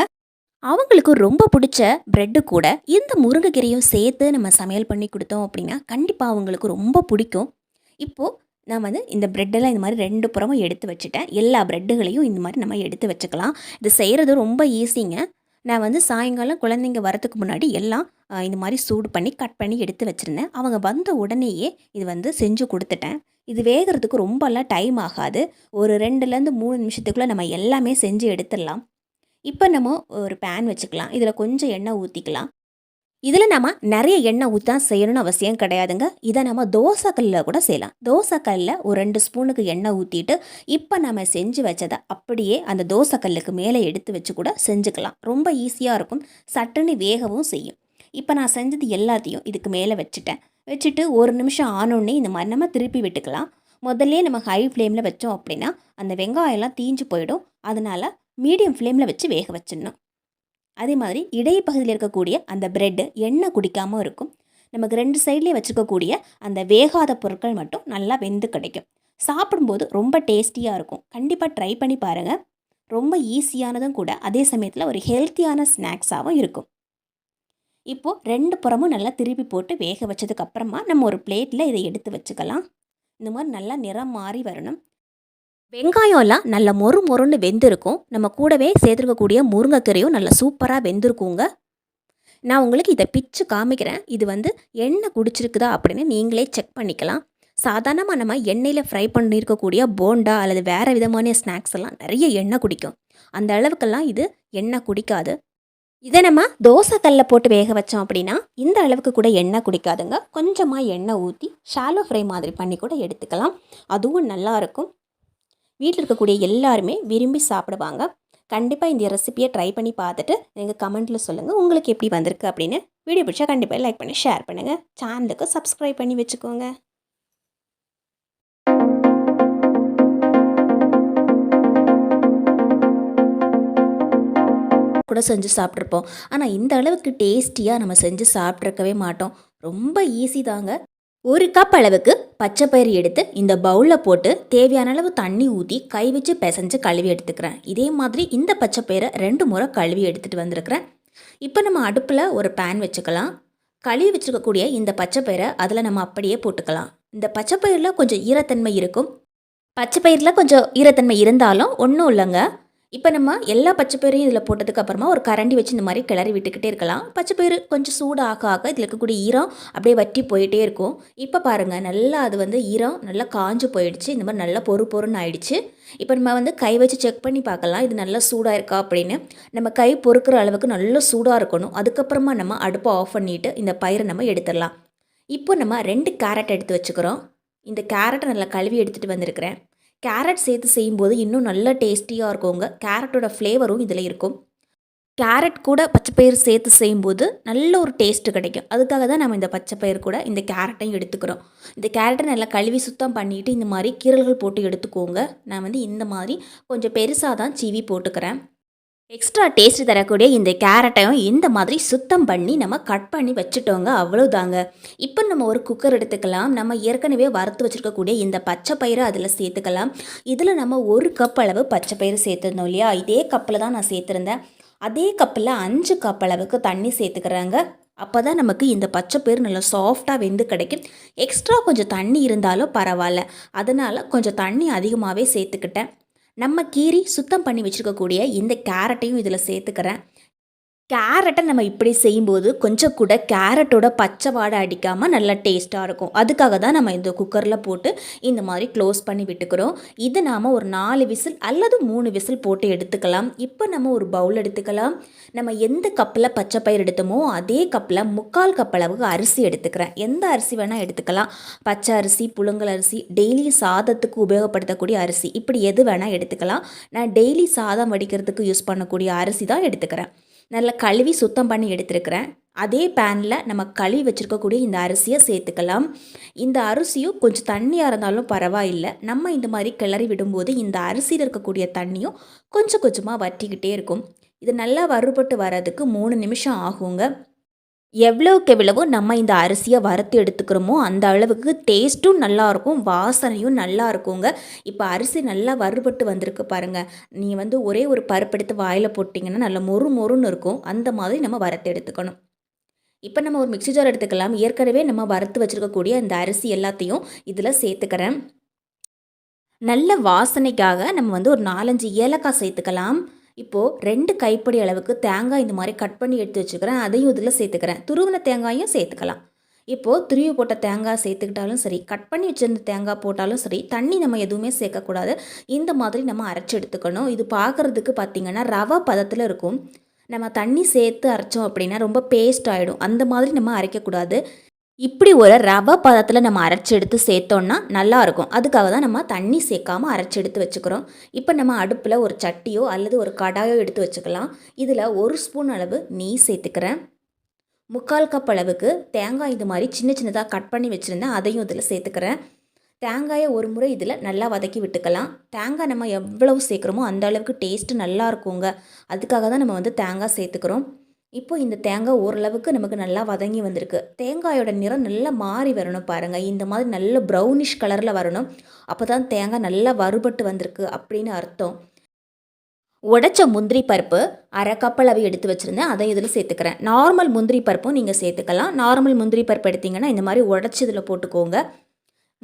அவங்களுக்கு ரொம்ப பிடிச்ச ப்ரெட்டு கூட இந்த முருங்கைக்கீரையும் சேர்த்து நம்ம சமையல் பண்ணி கொடுத்தோம் அப்படின்னா கண்டிப்பாக அவங்களுக்கு ரொம்ப பிடிக்கும். இப்போது நான் வந்து இந்த ப்ரெட்டெல்லாம் இந்த மாதிரி ரெண்டு புறமும் எடுத்து வச்சுட்டேன். எல்லா ப்ரெட்டுகளையும் இந்த மாதிரி நம்ம எடுத்து வச்சுக்கலாம். இது செய்கிறது ரொம்ப ஈஸிங்க நான் வந்து சாயங்காலம் குழந்தைங்க வரத்துக்கு முன்னாடி எல்லாம் இந்த மாதிரி சூடு பண்ணி கட் பண்ணி எடுத்து வச்சுருந்தேன். அவங்க வந்த உடனேயே இது வந்து செஞ்சு கொடுத்துட்டேன். இது வேகிறதுக்கு ரொம்பலாம் டைம் ஆகாது. ஒரு ரெண்டுலேருந்து மூணு நிமிஷத்துக்குள்ளே நம்ம எல்லாமே செஞ்சு எடுத்துடலாம். இப்போ நம்ம ஒரு பேன் வச்சுக்கலாம். இதில் கொஞ்சம் எண்ணெய் ஊற்றிக்கலாம் இதில் நம்ம நிறைய எண்ணெய் ஊற்றி தான் செய்யணும்னு அவசியம் கிடையாதுங்க. இதை நம்ம தோசைக்கல்லில் கூட செய்யலாம். தோசைக்கல்லில் ஒரு ரெண்டு ஸ்பூனுக்கு எண்ணெய் ஊற்றிட்டு இப்போ நம்ம செஞ்சு வச்சதை அப்படியே அந்த தோசைக்கல்லுக்கு மேலே எடுத்து வச்சு கூட செஞ்சுக்கலாம். ரொம்ப ஈஸியாக இருக்கும். சட்டுன்னு வேகவும் செய்யும். இப்போ நான் செஞ்சது எல்லாத்தையும் இதுக்கு மேலே வச்சுட்டேன். வச்சுட்டு ஒரு நிமிஷம் ஆனோடனே இந்த மாதிரி நம்ம திருப்பி விட்டுக்கலாம். முதல்ல நம்ம ஹை ஃப்ளேமில் வச்சோம் அப்படின்னா அந்த வெங்காயம்லாம் தீஞ்சு போயிடும். அதனால் மீடியம் ஃப்ளேமில் வச்சு வேக வச்சிடணும். அதே மாதிரி இடைப்பகுதியில் இருக்கக்கூடிய அந்த பிரெட்டு எண்ணெய் குடிக்காமல் இருக்கும். நமக்கு ரெண்டு சைட்லேயும் வச்சுருக்கக்கூடிய அந்த வேகாத பொருட்கள் மட்டும் நல்லா வெந்து கிடைக்கும். சாப்பிடும்போது ரொம்ப டேஸ்டியாக இருக்கும். கண்டிப்பாக ட்ரை பண்ணி பாருங்கள் ரொம்ப ஈஸியானதும் கூட அதே சமயத்தில் ஒரு ஹெல்த்தியான ஸ்நாக்ஸாகவும் இருக்கும். இப்போது ரெண்டு புறமும் நல்லா திருப்பி போட்டு வேக வச்சதுக்கப்புறமா நம்ம ஒரு பிளேட்டில் இதை எடுத்து வச்சுக்கலாம். இந்த மாதிரி நல்லா நிறம் மாறி வரணும். வெங்காயம்லாம் நல்லா மொறு மொறுன்னு வெந்திருக்கும். நம்ம கூடவே சேர்த்துருக்கக்கூடிய முருங்கைக்கீரையும் நல்லா சூப்பராக வெந்திருக்குங்க. நான் உங்களுக்கு இதை பிச்சு காமிக்கிறேன். இது வந்து எண்ணெய் குடிச்சிருக்குதா அப்படின்னு நீங்களே செக் பண்ணிக்கலாம். சாதாரணமாக நம்ம எண்ணெயில் ஃப்ரை பண்ணியிருக்கக்கூடிய போண்டா அல்லது வேறு விதமான ஸ்நாக்ஸ் எல்லாம் நிறைய எண்ணெய் குடிக்கும். அந்த அளவுக்கெல்லாம் இது எண்ணெய் குடிக்காது. இதை நம்ம தோசை கல்ல போட்டு வேக வச்சோம் அப்படின்னா இந்த அளவுக்கு கூட எண்ணெய் குடிக்காதுங்க. கொஞ்சமாக எண்ணெய் ஊற்றி ஷாலோ ஃப்ரை மாதிரி பண்ணி கூட எடுத்துக்கலாம். அதுவும் நல்லாயிருக்கும் வீட்டில் இருக்கக்கூடிய எல்லாருமே விரும்பி சாப்பிடுவாங்க. கண்டிப்பாக இந்த ரெசிபியை ட்ரை பண்ணி பார்த்துட்டு எங்கள் கமெண்ட்டில் சொல்லுங்கள் உங்களுக்கு எப்படி வந்திருக்கு அப்படின்னு வீடியோ பிடிச்சா கண்டிப்பாக லைக் பண்ணி ஷேர் பண்ணுங்கள் சேனலுக்கு சப்ஸ்கிரைப் பண்ணி வச்சுக்கோங்க. கூட செஞ்சு சாப்பிட்ருப்போம் ஆனால் இந்த அளவுக்கு டேஸ்டியாக நம்ம செஞ்சு சாப்பிட்ருக்கவே மாட்டோம். ரொம்ப ஈஸி தாங்க. ஒரு கப் அளவுக்கு பச்சை பயிறு எடுத்து இந்த பவுலில் போட்டு தேவையான அளவு தண்ணி ஊற்றி கை வச்சு பிசைஞ்சு கழுவி எடுத்துக்கிறேன். இதே மாதிரி இந்த பச்சை பயிரை ரெண்டு முறை கழுவி எடுத்துகிட்டு வந்திருக்கிறேன். இப்போ நம்ம அடுப்பில் ஒரு பேன் வச்சுக்கலாம். கழுவி வச்சுருக்கக்கூடிய இந்த பச்சை பயிரை அதில் நம்ம அப்படியே போட்டுக்கலாம். இந்த பச்சை பயிரில் கொஞ்சம் ஈரத்தன்மை இருக்கும். பச்சை பயிரில் கொஞ்சம் ஈரத்தன்மை இருந்தாலும் ஒன்றும் இல்லைங்க. இப்போ நம்ம எல்லா பச்சை பயிரையும் இதில் போட்டதுக்கு அப்புறமா ஒரு கரண்டி வச்சு இந்த மாதிரி கிளறி விட்டுக்கிட்டே இருக்கலாம். பச்சை பயிறு கொஞ்சம் சூடு ஆக ஆக இதில் இருக்கக்கூடிய ஈரம் அப்படியே வட்டி போயிட்டே இருக்கும். இப்போ பாருங்கள் நல்லா அது வந்து ஈரம் நல்லா காஞ்சு போயிடுச்சு. இந்த மாதிரி நல்லா பொறு பொறுன்னு ஆயிடுச்சு. இப்போ நம்ம வந்து கை வச்சு செக் பண்ணி பார்க்கலாம். இது நல்லா சூடாக இருக்கா அப்படின்னு. நம்ம கை பொறுக்கிற அளவுக்கு நல்லா சூடாக இருக்கணும். அதுக்கப்புறமா நம்ம அடுப்பை ஆஃப் பண்ணிவிட்டு இந்த பயிரை நம்ம எடுத்துடலாம். இப்போ நம்ம ரெண்டு கேரட் எடுத்து வச்சுக்கிறோம். இந்த கேரட்டை நல்லா கழுவி எடுத்துகிட்டு வந்திருக்கிறேன். கேரட் சேர்த்து செய்யும்போது இன்னும் நல்ல டேஸ்டியாக இருக்குங்க. கேரட்டோட ஃப்ளேவரும் இதில் இருக்கும். கேரட் கூட பச்சைப்பயிறு சேர்த்து செய்யும்போது நல்ல ஒரு டேஸ்ட்டு கிடைக்கும். அதுக்காக தான் நம்ம இந்த பச்சைப்பயிறு கூட இந்த கேரட்டையும் எடுத்துக்கிறோம். இந்த கேரட்டை நல்லா கழுவி சுத்தம் பண்ணிவிட்டு இந்த மாதிரி கீரல்கள் போட்டு எடுத்துக்கோங்க. நான் வந்து இந்த மாதிரி கொஞ்சம் பெருசாக தான் சீவி போட்டுக்கிறேன். எக்ஸ்ட்ரா டேஸ்ட் தரக்கூடிய இந்த கேரட்டையும் இந்த மாதிரி சுத்தம் பண்ணி நம்ம கட் பண்ணி வச்சுட்டோங்க. அவ்வளோதாங்க இப்போ நம்ம ஒரு குக்கர் எடுத்துக்கலாம். நம்ம ஏற்கனவே வறுத்து வச்சுருக்கக்கூடிய இந்த பச்சை பயிரை அதில் சேர்த்துக்கலாம். இதில் நம்ம ஒரு கப் அளவு பச்சை பயிறு சேர்த்துருந்தோம் இல்லையா? இதே கப்பில் தான் நான் சேர்த்துருந்தேன். அதே கப்பில் அஞ்சு கப் அளவுக்கு தண்ணி சேர்த்துக்கிறாங்க. அப்போ தான் நமக்கு இந்த பச்சை பயிறு நல்லா சாஃப்டாக வெந்து கிடைக்கும். எக்ஸ்ட்ரா கொஞ்சம் தண்ணி இருந்தாலும் பரவாயில்ல. அதனால் கொஞ்சம் தண்ணி அதிகமாகவே சேர்த்துக்கிட்டேன். நம்ம கீரி சுத்தம் பண்ணி வச்சுருக்கக்கூடிய இந்த கேரட்டையும் இதில் சேர்த்துக்கிறேன். கேரட்டை நம்ம இப்படி செய்யும்போது கொஞ்சம் கூட கேரட்டோட பச்சை வாடை அடிக்காமல் நல்லா டேஸ்ட்டாக இருக்கும். அதுக்காக தான் நம்ம இந்த குக்கரில் போட்டு இந்த மாதிரி க்ளோஸ் பண்ணி விட்டுக்கிறோம். இது நாம் ஒரு நாலு விசில் அல்லது மூணு விசில் போட்டு எடுத்துக்கலாம். இப்போ நம்ம ஒரு பவுல் எடுத்துக்கலாம். நம்ம எந்த கப்பில் பச்சை பயிர் எடுத்தோமோ அதே கப்பில் முக்கால் கப் அளவுக்கு அரிசி எடுத்துக்கிறேன். எந்த அரிசி வேணால் எடுத்துக்கலாம். பச்சை அரிசி புழுங்கல் அரிசி டெய்லி சாதத்துக்கு உபயோகப்படுத்தக்கூடிய அரிசி. இப்படி எது வேணால் எடுத்துக்கலாம். நான் டெய்லி சாதம் வடிக்கிறதுக்கு யூஸ் பண்ணக்கூடிய அரிசி தான் எடுத்துக்கிறேன். நல்லா கழுவி சுத்தம் பண்ணி எடுத்துருக்கிறேன். அதே பேனில் நம்ம கழுவி வச்சுருக்கக்கூடிய இந்த அரிசியை சேர்த்துக்கலாம். இந்த அரிசியும் கொஞ்சம் தண்ணியாக இருந்தாலும் பரவாயில்லை. நம்ம இந்த மாதிரி கிளறி விடும்போது இந்த அரிசியில் இருக்கக்கூடிய தண்ணியும் கொஞ்சம் கொஞ்சமாக வற்றிக்கிட்டே இருக்கும். இது நல்லா வறுபட்டு வர்றதுக்கு மூணு நிமிஷம் ஆகுங்க. எவ்வளோக்கு எவ்வளவோ நம்ம இந்த அரிசியை வறுத்து எடுத்துக்கிறோமோ அந்த அளவுக்கு டேஸ்ட்டும் நல்லாயிருக்கும் வாசனையும் நல்லா இருக்குங்க இப்போ அரிசி நல்லா வறுபட்டு வந்திருக்கு பாருங்கள் நீங்கள் வந்து ஒரே ஒரு பருப்பு எடுத்து வாயில் போட்டிங்கன்னா நல்லா மொறு மொறுன்னு இருக்கும். அந்த மாதிரி நம்ம வறுத்து எடுத்துக்கணும். இப்போ நம்ம ஒரு மிக்சி ஜார் எடுத்துக்கலாம். ஏற்கனவே நம்ம வறுத்து வச்சுருக்கக்கூடிய அந்த அரிசி எல்லாத்தையும் இதில் சேர்த்துக்கிறேன். நல்ல வாசனைக்காக நம்ம வந்து ஒரு நாலஞ்சு ஏலக்காய் சேர்த்துக்கலாம். இப்போது ரெண்டு கைப்படி அளவுக்கு தேங்காய் இந்த மாதிரி கட் பண்ணி எடுத்து வச்சுக்கிறேன். அதையும் இதில் சேர்த்துக்கிறேன். துருவின தேங்காயும் சேர்த்துக்கலாம். இப்போது துருவி போட்ட தேங்காய் சேர்த்துக்கிட்டாலும் சரி கட் பண்ணி வச்சிருந்த தேங்காய் போட்டாலும் சரி தண்ணி நம்ம எதுவுமே சேர்க்கக்கூடாது. இந்த மாதிரி நம்ம அரைச்சி எடுத்துக்கணும். இது பார்க்குறதுக்கு பார்த்திங்கன்னா ரவை பதத்தில் இருக்கும். நம்ம தண்ணி சேர்த்து அரைச்சோம் அப்படின்னா ரொம்ப பேஸ்ட் ஆகிடும் அந்த மாதிரி நம்ம அரைக்கக்கூடாது. இப்படி ஒரு ரவை பதத்தில் நம்ம அரைச்சி எடுத்து சேர்த்தோன்னா நல்லாயிருக்கும். அதுக்காக தான் நம்ம தண்ணி சேர்க்காமல் அரைச்சி எடுத்து வச்சுக்கிறோம். இப்போ நம்ம அடுப்பில் ஒரு சட்டியோ அல்லது ஒரு கடாயோ எடுத்து வச்சுக்கலாம். இதில் ஒரு ஸ்பூன் அளவு நெய் சேர்த்துக்கிறேன். முக்கால் கப் அளவுக்கு தேங்காய் இது மாதிரி சின்ன சின்னதாக கட் பண்ணி வச்சுருந்தேன். அதையும் இதில் சேர்த்துக்கிறேன். தேங்காயை ஒரு முறை இதில் நல்லா வதக்கி விட்டுக்கலாம். தேங்காய் நம்ம எவ்வளவு சேர்க்குறோமோ அந்த அளவுக்கு டேஸ்ட்டு நல்லா இருக்குங்க. அதுக்காக தான் நம்ம வந்து தேங்காய் சேர்த்துக்கிறோம். இப்போ இந்த தேங்காய் ஓரளவுக்கு நமக்கு நல்லா வதங்கி வந்திருக்கு. தேங்காயோட நிறம் நல்லா மாறி வரணும் பாருங்கள் இந்த மாதிரி நல்ல ப்ரௌனிஷ் கலரில் வரணும். அப்போ தான் தேங்காய் நல்லா வறுபட்டு வந்திருக்கு அப்படின்னு அர்த்தம். உடைச்ச முந்திரி பருப்பு அரை கப்பளவு எடுத்து வச்சுருந்தேன். அதை இதில் சேர்த்துக்கிறேன். நார்மல் முந்திரி பருப்பும் நீங்கள் சேர்த்துக்கலாம். நார்மல் முந்திரி பருப்பு எடுத்திங்கன்னா இந்த மாதிரி உடச்சி இதில் போட்டுக்கோங்க.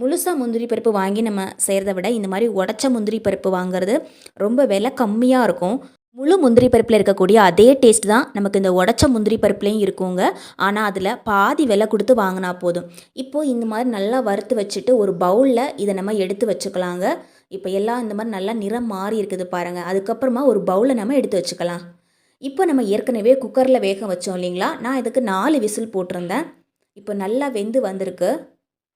முழுசாக முந்திரி பருப்பு வாங்கி நம்ம செய்கிறத விட இந்த மாதிரி உடச்ச முந்திரி பருப்பு வாங்குறது ரொம்ப விலை கம்மியாக இருக்கும். முழு முந்திரி பருப்பில் இருக்கக்கூடிய அதே டேஸ்ட் தான் நமக்கு இந்த உடச்ச முந்திரி பருப்புலேயும் இருக்குங்க. ஆனால் அதில் பாதி விலை கொடுத்து வாங்கினா போதும். இப்போது இந்த மாதிரி நல்லா வறுத்து வச்சுட்டு ஒரு பவுலில் இதை நம்ம எடுத்து வச்சுக்கலாங்க. இப்போ எல்லாம் இந்த மாதிரி நல்லா நிறம் மாறி இருக்குது பாருங்கள் அதுக்கப்புறமா ஒரு பவுலை நம்ம எடுத்து வச்சுக்கலாம். இப்போ நம்ம ஏற்கனவே குக்கரில் வேக வச்சோம் இல்லைங்களா? நான் இதுக்கு நாலு விசில் போட்டிருந்தேன். இப்போ நல்லா வெந்து வந்திருக்கு.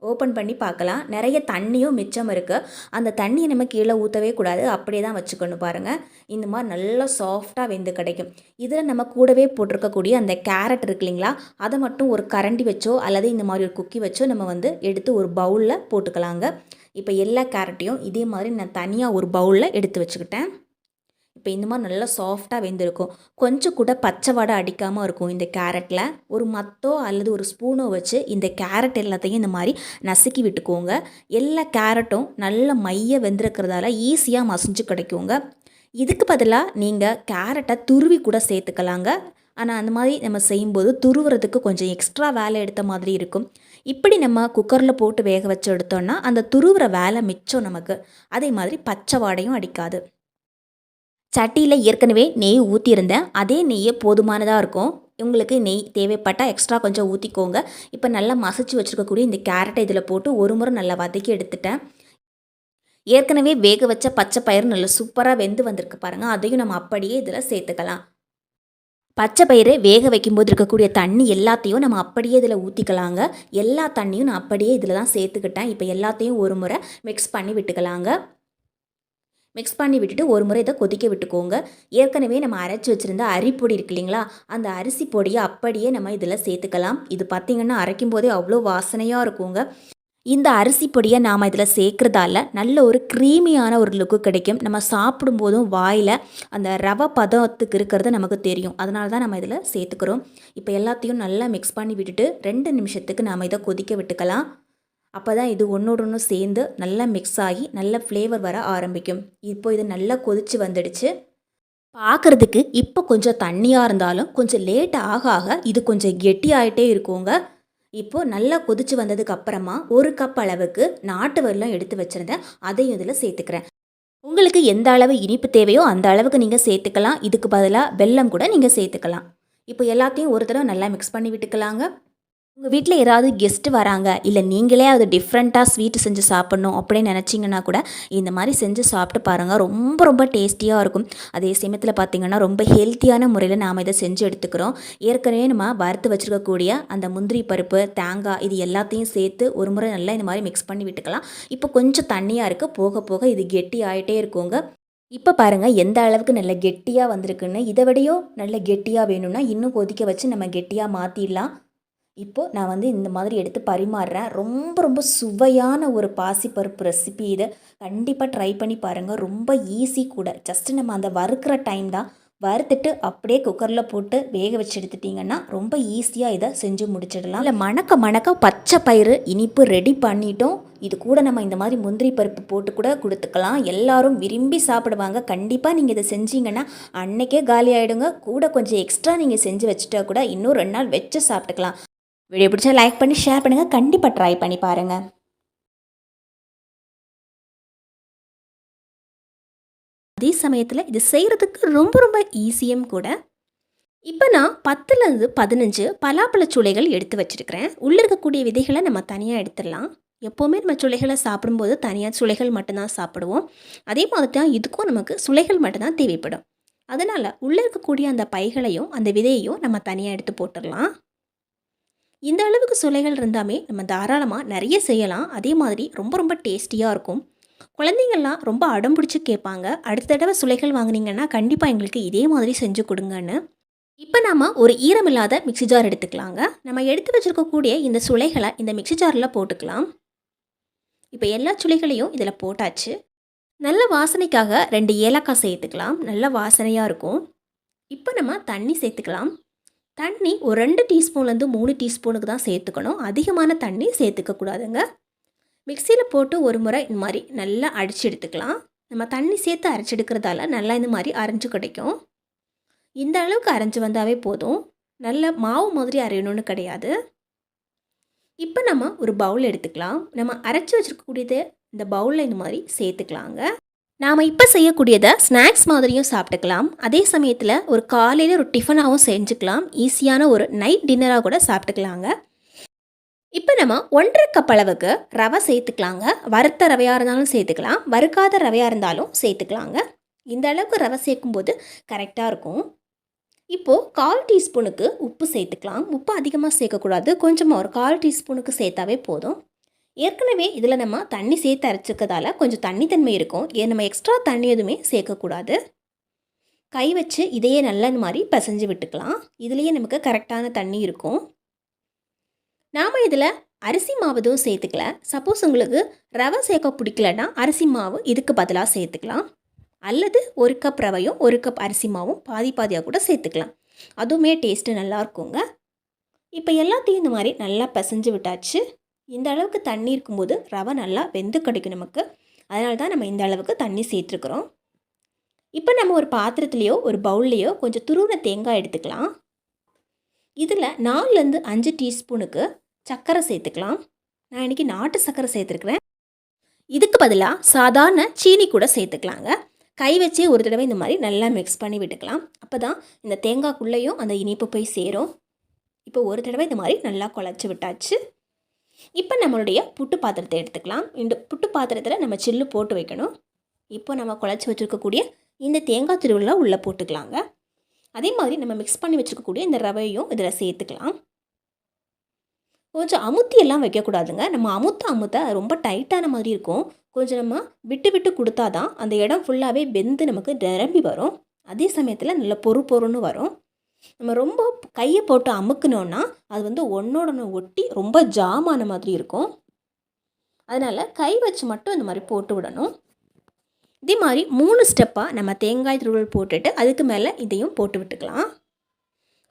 ஓப்பன் பண்ணி பார்க்கலாம். நிறைய தண்ணியும் மிச்சம் இருக்குது அந்த தண்ணியை நம்ம கீழே ஊற்றவே கூடாது. அப்படியே தான் வச்சுக்கணும் பாருங்கள் இந்த மாதிரி நல்லா சாஃப்டாக வெந்து கிடைக்கும். இதில் நம்ம கூடவே போட்டிருக்கக்கூடிய அந்த கேரட் இருக்கு இல்லைங்களா? அதை மட்டும் ஒரு கரண்டி வச்சோ அல்லது இந்த மாதிரி ஒரு குக்கி வச்சோ நம்ம வந்து எடுத்து ஒரு பவுலில் போட்டுக்கலாங்க. இப்போ எல்லா கேரட்டையும் இதே மாதிரி நான் தனியாக ஒரு பவுலில் எடுத்து வச்சுக்கிட்டேன். இப்போ இந்த மாதிரி நல்லா சாஃப்டாக வெந்திருக்கும். கொஞ்சம் கூட பச்சை வடை அடிக்காமல் இருக்கும் இந்த கேரட்டில் ஒரு மத்தோ அல்லது ஒரு ஸ்பூனோ வச்சு இந்த கேரட் எல்லாத்தையும் இந்த மாதிரி நசுக்கி விட்டுக்கோங்க. எல்லா கேரட்டும் நல்ல மைய வெந்திருக்கிறதால ஈஸியாக மசிஞ்சு கிடைக்குங்க. இதுக்கு பதிலாக நீங்கள் கேரட்டை துருவி கூட சேர்த்துக்கலாங்க. ஆனால் அந்த மாதிரி நம்ம செய்யும்போது துருவுறதுக்கு கொஞ்சம் எக்ஸ்ட்ரா வேலை எடுத்த மாதிரி இருக்கும். இப்படி நம்ம குக்கரில் போட்டு வேக வச்சு எடுத்தோம்னா அந்த துருவுற வேலை மிச்சம் நமக்கு. அதே மாதிரி பச்சை வாடையும் அடிக்காது. சட்டியில் ஏற்கனவே நெய் ஊற்றியிருந்தேன் அதே நெய்யே போதுமானதாக இருக்கும். உங்களுக்கு நெய் தேவைப்பட்டால் எக்ஸ்ட்ரா கொஞ்சம் ஊற்றிக்கோங்க இப்போ நல்லா மசிச்சு வச்சுருக்கக்கூடிய இந்த கேரட்டை இதில் போட்டு ஒரு முறை நல்லா வதக்கி எடுத்துட்டேன். ஏற்கனவே வேக வச்ச பச்சை பயிர் நல்லா சூப்பராக வெந்து வந்திருக்கு பாருங்கள் அதையும் நம்ம அப்படியே இதில் சேர்த்துக்கலாம். பச்சை பயிறு வேக வைக்கும்போது இருக்கக்கூடிய தண்ணி எல்லாத்தையும் நம்ம அப்படியே இதில் ஊற்றிக்கலாங்க எல்லா தண்ணியும் நான் அப்படியே இதில் தான் சேர்த்துக்கிட்டேன். இப்போ எல்லாத்தையும் ஒரு முறை மிக்ஸ் பண்ணி விட்டுக்கலாங்க. மிக்ஸ் பண்ணி விட்டுட்டு ஒரு முறை இதை கொதிக்க விட்டுக்கோங்க. ஏற்கனவே நம்ம அரைச்சி வச்சுருந்த அரிப்பொடி இருக்கு இல்லைங்களா? அந்த அரிசி பொடியை அப்படியே நம்ம இதில் சேர்த்துக்கலாம். இது பார்த்திங்கன்னா அரைக்கும் போதே அவ்வளோ வாசனையாக இருக்குங்க. இந்த அரிசி பொடியை நாம் இதில் சேர்க்குறதால நல்ல ஒரு க்ரீமியான ஒரு லுக்கு கிடைக்கும். நம்ம சாப்பிடும்போதும் வாயில் அந்த ரவை பதத்துக்கு இருக்கிறது நமக்கு தெரியும். அதனால தான் நம்ம இதில் சேர்த்துக்கிறோம். இப்போ எல்லாத்தையும் நல்லா மிக்ஸ் பண்ணி விட்டுட்டு ரெண்டு நிமிஷத்துக்கு நாம் இதை கொதிக்க விட்டுக்கலாம். அப்போ தான் இது ஒன்றோட ஒன்று சேர்ந்து நல்லா மிக்ஸ் ஆகி நல்ல ஃப்ளேவர் வர ஆரம்பிக்கும். இப்போ இது நல்லா கொதித்து வந்துடுச்சு. பார்க்குறதுக்கு இப்போ கொஞ்சம் தண்ணியாக இருந்தாலும் கொஞ்சம் லேட் ஆக ஆக இது கொஞ்சம் கெட்டி ஆகிட்டே இருக்குங்க. இப்போது நல்லா கொதிச்சு வந்ததுக்கு அப்புறமா ஒரு கப் அளவுக்கு நாட்டு வெல்லம் எடுத்து வச்சுருந்தேன். அதையும் இதில் சேர்த்துக்கிறேன். உங்களுக்கு எந்த அளவு இனிப்பு தேவையோ அந்த அளவுக்கு நீங்கள் சேர்த்துக்கலாம். இதுக்கு பதிலாக வெல்லம் கூட நீங்கள் சேர்த்துக்கலாம். இப்போ எல்லாத்தையும் ஒரு தடவை நல்லா மிக்ஸ் பண்ணி விட்டுக்கலாங்க. உங்கள் வீட்டில் யாராவது கெஸ்ட்டு வராங்க இல்லை நீங்களே அது டிஃப்ரெண்ட்டாக ஸ்வீட்டு செஞ்சு சாப்பிட்ணும் அப்படின்னு நினச்சிங்கன்னா கூட இந்த மாதிரி செஞ்சு சாப்பிட்டு பாருங்கள் ரொம்ப ரொம்ப டேஸ்டியாக இருக்கும். அதே சமயத்தில் பார்த்திங்கன்னா ரொம்ப ஹெல்த்தியான முறையில் நாம் இதை செஞ்சு எடுத்துக்கிறோம். ஏற்கனவே நம்ம வறுத்து வச்சுருக்கக்கூடிய அந்த முந்திரி பருப்பு தேங்காய் இது எல்லாத்தையும் சேர்த்து ஒரு முறை நல்லா இந்த மாதிரி மிக்ஸ் பண்ணி விட்டுக்கலாம். இப்போ கொஞ்சம் தண்ணியாக இருக்குது போக போக இது கெட்டி ஆகிட்டே இருக்குங்க. இப்போ பாருங்கள் எந்த அளவுக்கு நல்ல கெட்டியாக வந்திருக்குன்னு. இதை விடையோ நல்ல கெட்டியாக வேணும்னா இன்னும் கொதிக்க வச்சு நம்ம கெட்டியாக மாற்றிடலாம் இப்போது நான் வந்து இந்த மாதிரி எடுத்து பரிமாறுறேன். ரொம்ப ரொம்ப சுவையான ஒரு பாசிப்பருப்பு ரெசிபி இதை கண்டிப்பாக ட்ரை பண்ணி பாருங்கள் ரொம்ப ஈஸி கூட. ஜஸ்ட்டு நம்ம அந்த வறுக்கிற டைம் தான். வறுத்துட்டு அப்படியே குக்கரில் போட்டு வேக வச்சு எடுத்துட்டிங்கன்னா ரொம்ப ஈஸியாக இதை செஞ்சு முடிச்சிடலாம். இல்லை மணக்க மணக்க பச்சை பயிறு இனிப்பு ரெடி பண்ணிட்டோம். இது கூட நம்ம இந்த மாதிரி முந்திரி பருப்பு போட்டு கூட கொடுத்துக்கலாம். எல்லாரும் விரும்பி சாப்பிடுவாங்க. கண்டிப்பாக நீங்கள் இதை செஞ்சீங்கன்னா அன்னைக்கே காலி ஆகிடுங்க கூட கொஞ்சம் எக்ஸ்ட்ரா நீங்கள் செஞ்சு வச்சுட்டா கூட இன்னும் ரெண்டு நாள் வச்சு சாப்பிட்டுக்கலாம். வீடியோ பிடிச்சா லைக் பண்ணி ஷேர் பண்ணுங்கள் கண்டிப்பாக ட்ரை பண்ணி பாருங்கள் அதே சமயத்தில் இது செய்கிறதுக்கு ரொம்ப ரொம்ப ஈஸியும் கூட. இப்போ நான் பத்துலேருந்து பதினஞ்சு பலாப்பழ சுளைகள் எடுத்து வச்சுருக்கிறேன். உள்ளே இருக்கக்கூடிய விதைகளை நம்ம தனியாக எடுத்துடலாம். எப்போவுமே நம்ம சுளைகளை சாப்பிடும்போது தனியாக சுளைகள் மட்டும்தான் சாப்பிடுவோம். அதே மாதிரி தான் இதுக்கும் நமக்கு சுளைகள் மட்டும்தான் தேவைப்படும். அதனால் உள்ளே இருக்கக்கூடிய அந்த பைகளையும் அந்த விதையையும் நம்ம தனியாக எடுத்து போட்டுடலாம். இந்த அளவுக்கு சுலைகள் இருந்தாமே நம்ம தாராளமாக நிறைய செய்யலாம். அதே மாதிரி ரொம்ப ரொம்ப டேஸ்டியாக இருக்கும். குழந்தைங்கள்லாம் ரொம்ப அடம் பிடிச்சி கேட்பாங்க. அடுத்த தடவை சுலைகள் வாங்கினீங்கன்னா கண்டிப்பாக எங்களுக்கு இதே மாதிரி செஞ்சு கொடுங்கன்னு. இப்போ நாம் ஒரு ஈரமில்லாத மிக்சி ஜார் எடுத்துக்கலாங்க. நம்ம எடுத்து வச்சுருக்கக்கூடிய இந்த சுளைகளை இந்த மிக்சி ஜாரில் போட்டுக்கலாம். இப்போ எல்லா சுளைகளையும் இதில் போட்டாச்சு. நல்ல வாசனைக்காக ரெண்டு ஏலக்காய் சேர்த்துக்கலாம். நல்ல வாசனையாக இருக்கும். இப்போ நம்ம தண்ணி சேர்த்துக்கலாம். தண்ணி ஒரு ரெண்டு டீஸ்பூன்லேருந்து மூணு டீஸ்பூனுக்கு தான் சேர்த்துக்கணும். அதிகமான தண்ணி சேர்த்துக்கக்கூடாதுங்க. மிக்சியில் போட்டு ஒரு முறை இந்த மாதிரி நல்லா அடித்து எடுத்துக்கலாம். நம்ம தண்ணி சேர்த்து அரைச்செடுக்கிறதால நல்லா இந்த மாதிரி அரைஞ்சு கிடைக்கும். இந்த அளவுக்கு அரைஞ்சு வந்தாவே போதும். நல்ல மாவு மாதிரி அரையணும்னு கிடையாது. இப்போ நம்ம ஒரு பவுல் எடுத்துக்கலாம். நம்ம அரைச்சி வச்சுருக்கக்கூடியது இந்த பவுலில் இந்த மாதிரி சேர்த்துக்கலாங்க. நாம் இப்போ செய்யக்கூடியதை ஸ்நாக்ஸ் மாதிரியும் சாப்பிட்டுக்கலாம். அதே சமயத்தில் ஒரு காலையில் ஒரு டிஃபனாகவும் செஞ்சுக்கலாம். ஈஸியான ஒரு நைட் டின்னராக கூட சாப்பிட்டுக்கலாங்க. இப்போ நம்ம ஒன்றரை கப் அளவுக்கு ரவை சேர்த்துக்கலாங்க. வறுத்த ரவையாக இருந்தாலும் சேர்த்துக்கலாம். வறுக்காத ரவையாக இருந்தாலும் சேர்த்துக்கலாங்க. இந்த அளவுக்கு ரவை சேர்க்கும்போது கரெக்டாக இருக்கும். இப்போது கால் டீஸ்பூனுக்கு உப்பு சேர்த்துக்கலாம். உப்பு அதிகமாக சேர்க்கக்கூடாது. கொஞ்சமாக ஒரு கால் டீஸ்பூனுக்கு சேர்த்தாவே போதும். ஏற்கனவே இதில் நம்ம தண்ணி சேர்த்து அரைச்சிக்கிறதால கொஞ்சம் தண்ணித்தன்மை இருக்கும். ஏன் நம்ம எக்ஸ்ட்ரா தண்ணி எதுவுமே சேர்க்கக்கூடாது. கை வச்சு இதையே நல்ல மாதிரி பிசைஞ்சு விட்டுக்கலாம். இதுலேயே நமக்கு கரெக்டான தண்ணி இருக்கும். நாம் இதில் அரிசி மாவு எதுவும் சேர்த்துக்கல. சப்போஸ் உங்களுக்கு ரவை சேர்க்க பிடிக்கலன்னா அரிசி மாவு இதுக்கு பதிலாக சேர்த்துக்கலாம். அல்லது ஒரு கப் ரவையும் ஒரு கப் அரிசி மாவும் பாதி பாதியாக கூட சேர்த்துக்கலாம். அதுவுமே டேஸ்ட்டு நல்லா இருக்குங்க. இப்போ எல்லாத்தையும் இந்த மாதிரி நல்லா பிசைஞ்சு விட்டாச்சு. இந்த அளவுக்கு தண்ணி இருக்கும்போது ரவை நல்லா வெந்து கிடைக்கும் நமக்கு. அதனால தான் நம்ம இந்த அளவுக்கு தண்ணி சேர்த்துருக்குறோம். இப்போ நம்ம ஒரு பாத்திரத்துலேயோ ஒரு பவுல்லையோ கொஞ்சம் துருவின தேங்காய் எடுத்துக்கலாம். இதில் நாலுலேருந்து அஞ்சு டீஸ்பூனுக்கு சர்க்கரை சேர்த்துக்கலாம். நான் இன்றைக்கி நாட்டு சர்க்கரை சேர்த்துருக்குறேன். இதுக்கு பதிலாக சாதாரண சீனி கூட சேர்த்துக்கலாங்க. கை வச்சே ஒரு தடவை இந்த மாதிரி நல்லா மிக்ஸ் பண்ணி விட்டுக்கலாம். அப்போ தான் இந்த தேங்காய்க்குள்ளேயும் அந்த இனிப்பு போய் சேரும். இப்போ ஒரு தடவை இந்த மாதிரி நல்லா குழச்சி விட்டாச்சு. இப்போ நம்மளுடைய புட்டு பாத்திரத்தை எடுத்துக்கலாம். இந்த புட்டு பாத்திரத்தில் நம்ம சில்லு போட்டு வைக்கணும். இப்போ நம்ம குழச்சி வச்சுருக்கக்கூடிய இந்த தேங்காய் திருவிழா உள்ளே போட்டுக்கலாங்க. அதே மாதிரி நம்ம மிக்ஸ் பண்ணி வச்சுருக்கக்கூடிய இந்த ரவையும் இதில் சேர்த்துக்கலாம். கொஞ்சம் அமுத்தி எல்லாம் வைக்கக்கூடாதுங்க. நம்ம அமுத்த அமுத்த ரொம்ப டைட்டான மாதிரி இருக்கும். கொஞ்சம் நம்ம விட்டு விட்டு கொடுத்தா தான் அந்த இடம் ஃபுல்லாகவே வெந்து நமக்கு நிரம்பி வரும். அதே சமயத்தில் நல்ல பொறு பொறுன்னு வரும். நம்ம ரொம்ப கையை போட்டு அமுக்குனோன்னா அது வந்து ஒன்றோட ஒட்டி ரொம்ப ஜாமான மாதிரி இருக்கும். அதனால் கை வச்சு மட்டும் இந்த மாதிரி போட்டு விடணும். இதே மாதிரி மூணு ஸ்டெப்பாக நம்ம தேங்காய் துருவல் போட்டுட்டு அதுக்கு மேலே இதையும் போட்டு விட்டுக்கலாம்.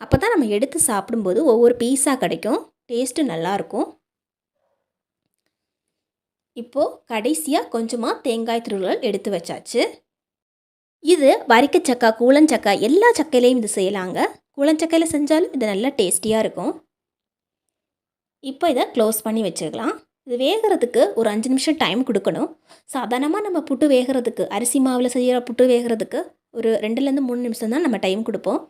அப்போ தான் நம்ம எடுத்து சாப்பிடும்போது ஒவ்வொரு பீஸாக கிடைக்கும். டேஸ்ட்டு நல்லாயிருக்கும் இப்போது கடைசியாக கொஞ்சமாக தேங்காய் துருவல் எடுத்து வச்சாச்சு. இது வரிக்கச்சக்கா கூழஞ்சக்கா எல்லா சக்கையிலையும் இது செய்யலாங்க. கூழஞ்சக்கையில் செஞ்சாலும் இது நல்லா டேஸ்டியாக இருக்கும். இப்போ இதை க்ளோஸ் பண்ணி வச்சுக்கலாம் இது வேகிறதுக்கு ஒரு அஞ்சு நிமிஷம் டைம் கொடுக்கணும். சாதாரணமாக நம்ம புட்டு வேகிறதுக்கு அரிசி மாவில் செய்கிற புட்டு வேகிறதுக்கு ஒரு ரெண்டுலேருந்து மூணு நிமிஷம் தான் நம்ம டைம் கொடுப்போம்.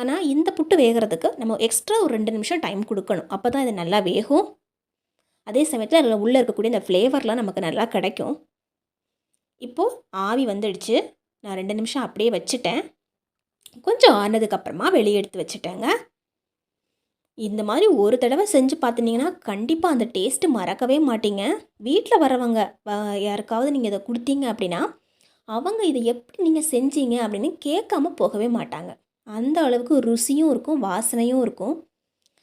ஆனால் இந்த புட்டு வேகிறதுக்கு நம்ம எக்ஸ்ட்ரா ஒரு ரெண்டு நிமிஷம் டைம் கொடுக்கணும். அப்போ தான் இது நல்லா வேகும். அதே சமயத்தில் அதில் உள்ளே இருக்கக்கூடிய இந்த ஃப்ளேவர்லாம் நமக்கு நல்லா கிடைக்கும். இப்போது ஆவி வந்துடுச்சு. நான் ரெண்டு நிமிஷம் அப்படியே வச்சுட்டேன். கொஞ்சம் ஆனதுக்கப்புறமா வெளியே எடுத்து வச்சுட்டேங்க. இந்த மாதிரி ஒரு தடவை செஞ்சு பார்த்துட்டிங்கன்னா கண்டிப்பாக அந்த டேஸ்ட்டு மறக்கவே மாட்டீங்க. வீட்டில் வரவங்க வ- யாருக்காவது நீங்கள் இதை கொடுத்தீங்க அப்படின்னா அவங்க இதை எப்படி நீங்கள் செஞ்சீங்க அப்படின்னு கேட்காம போகவே மாட்டாங்க. அந்த அளவுக்கு ருசியும் இருக்கும் வாசனையும் இருக்கும்.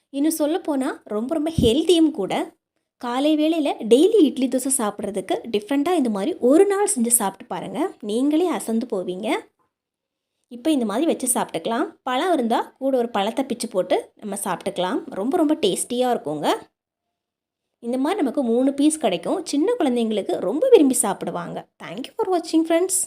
இன்னும் சொல்லப்போனால் ரொம்ப ரொம்ப ஹெல்த்தியும் கூட காலை வேளையில் டெய்லி இட்லி தோசை சாப்பிட்றதுக்கு டிஃப்ரெண்ட்டாக இந்த மாதிரி ஒரு நாள் செஞ்சு சாப்பிட்டு பாருங்கள் நீங்களே அசந்து போவீங்க. இப்போ இந்த மாதிரி வச்சு சாப்பிட்டுக்கலாம். பழம் இருந்தால் கூட ஒரு பழத்தை பிச்சு போட்டு நம்ம சாப்பிட்டுக்கலாம். ரொம்ப ரொம்ப டேஸ்டியாக இருக்குங்க. இந்த மாதிரி நமக்கு மூணு பீஸ் கிடைக்கும். சின்ன குழந்தைங்களுக்கு ரொம்ப விரும்பி சாப்பிடுவாங்க. தேங்க்யூ ஃபார் வாட்சிங் ஃப்ரெண்ட்ஸ்